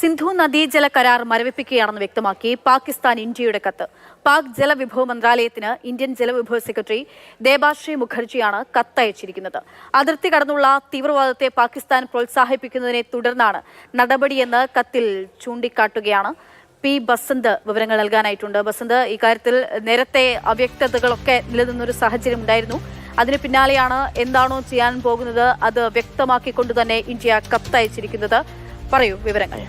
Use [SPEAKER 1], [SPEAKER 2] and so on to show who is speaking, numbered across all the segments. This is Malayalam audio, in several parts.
[SPEAKER 1] സിന്ധു നദീജല കരാർ മരവിപ്പിക്കുകയാണെന്ന് വ്യക്തമാക്കി പാകിസ്ഥാൻ ഇന്ത്യയുടെ കത്ത്. പാക് ജലവിഭവ മന്ത്രാലയത്തിന് ഇന്ത്യൻ ജലവിഭവ സെക്രട്ടറി ദേബാശ്രീ മുഖർജിയാണ് കത്തയച്ചിരിക്കുന്നത്. അതിർത്തി കടന്നുള്ള തീവ്രവാദത്തെ പാകിസ്ഥാൻ പ്രോത്സാഹിപ്പിക്കുന്നതിനെ തുടർന്നാണ് നടപടിയെന്ന് കത്തിൽ ചൂണ്ടിക്കാട്ടുകയാണ്. പി. ബസന്ത് വിവരങ്ങൾ നൽകാനായിട്ടുണ്ട്. ബസന്ത് ഇക്കാര്യത്തിൽ നേരത്തെ അവ്യക്തതകളൊക്കെ നിലനിന്നൊരു സാഹചര്യം ഉണ്ടായിരുന്നു. അതിന് പിന്നാലെയാണ് എന്താണോ ചെയ്യാൻ പോകുന്നത് അത് വ്യക്തമാക്കിക്കൊണ്ട് തന്നെ ഇന്ത്യ കത്തയച്ചിരിക്കുന്നത്. പറയൂ വിവരങ്ങൾ.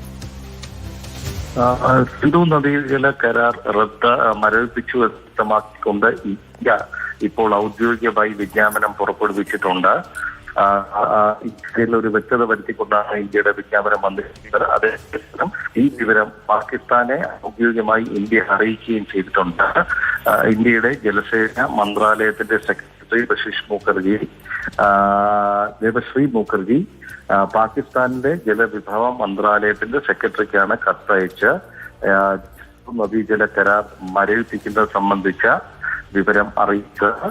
[SPEAKER 2] സിന്ധു നദീജല കരാർ റദ്ദ മരവിപ്പിച്ചു വ്യക്തമാക്കിക്കൊണ്ട് ഇന്ത്യ ഇപ്പോൾ ഔദ്യോഗികമായി വിജ്ഞാപനം പുറപ്പെടുവിച്ചിട്ടുണ്ട്. ഇക്കാര്യത്തിൽ ഒരു വ്യക്തത വരുത്തിക്കൊണ്ടാണ് ഇന്ത്യയുടെ വിജ്ഞാപനം വന്നിരിക്കുന്നത്. അതേസമയം ഈ വിവരം പാകിസ്ഥാനെ ഔദ്യോഗികമായി ഇന്ത്യ അറിയിക്കുകയും ചെയ്തിട്ടുണ്ട്. ഇന്ത്യയുടെ ജലസേന മന്ത്രാലയത്തിന്റെ സെക്രട്ടറി ബശീഷ് മുഖർജി ദേവശ്രീ മുഖർജി പാകിസ്ഥാനിന്റെ ജലവിഭവ മന്ത്രാലയത്തിന്റെ സെക്രട്ടറിക്കാണ് കത്തയച്ച് നദീജല കരാർ മരവിപ്പിക്കുന്നത് സംബന്ധിച്ച വിവരം അറിയിച്ചത്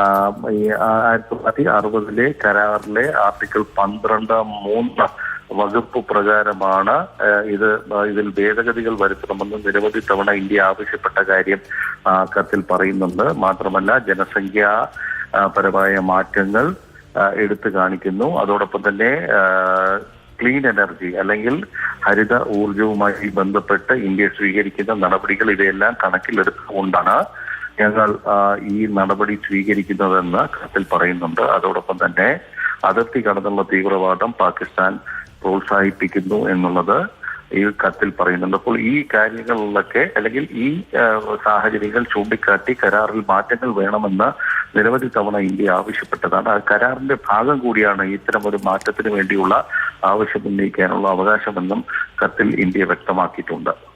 [SPEAKER 2] ആയിരത്തി തൊള്ളായിരത്തി അറുപതിലെ കരാറിലെ ആർട്ടിക്കിൾ പന്ത്രണ്ട് മൂന്ന് വകുപ്പ് പ്രകാരമാണ് ഇത് ഇതിൽ ഭേദഗതികൾ വരുത്തണമെന്ന് നിരവധി തവണ ഇന്ത്യ ആവശ്യപ്പെട്ട കാര്യം കത്തിൽ പറയുന്നുണ്ട്. മാത്രമല്ല ജനസംഖ്യാ പരമായ മാറ്റങ്ങൾ എടുത്തു കാണിക്കുന്നു. അതോടൊപ്പം തന്നെ ക്ലീൻ എനർജി അല്ലെങ്കിൽ ഹരിത ഊർജവുമായി ബന്ധപ്പെട്ട് ഇന്ത്യ സ്വീകരിക്കുന്ന നടപടികൾ ഇവയെല്ലാം കണക്കിലെടുത്തുകൊണ്ടാണ് ഞങ്ങൾ ഈ നടപടി സ്വീകരിക്കുന്നതെന്ന് കത്തിൽ പറയുന്നുണ്ട്. അതോടൊപ്പം തന്നെ അതിർത്തി കടന്നുള്ള തീവ്രവാദം പാകിസ്ഥാൻ പ്രോത്സാഹിപ്പിക്കുന്നു എന്നുള്ളത് ഈ കത്തിൽ പറയുന്നുണ്ട്. അപ്പോൾ ഈ കാര്യങ്ങളിലൊക്കെ അല്ലെങ്കിൽ ഈ സാഹചര്യങ്ങൾ ചൂണ്ടിക്കാട്ടി കരാറിൽ മാറ്റങ്ങൾ വേണമെന്ന് നിരവധി തവണ ഇന്ത്യ ആവശ്യപ്പെട്ടതാണ്. ആ കരാറിന്റെ ഭാഗം കൂടിയാണ് ഇത്തരം ഒരു മാറ്റത്തിന് വേണ്ടിയുള്ള ആവശ്യം ഉന്നയിക്കാനുള്ള അവകാശമെന്നും കത്തിൽ ഇന്ത്യ വ്യക്തമാക്കിയിട്ടുണ്ട്.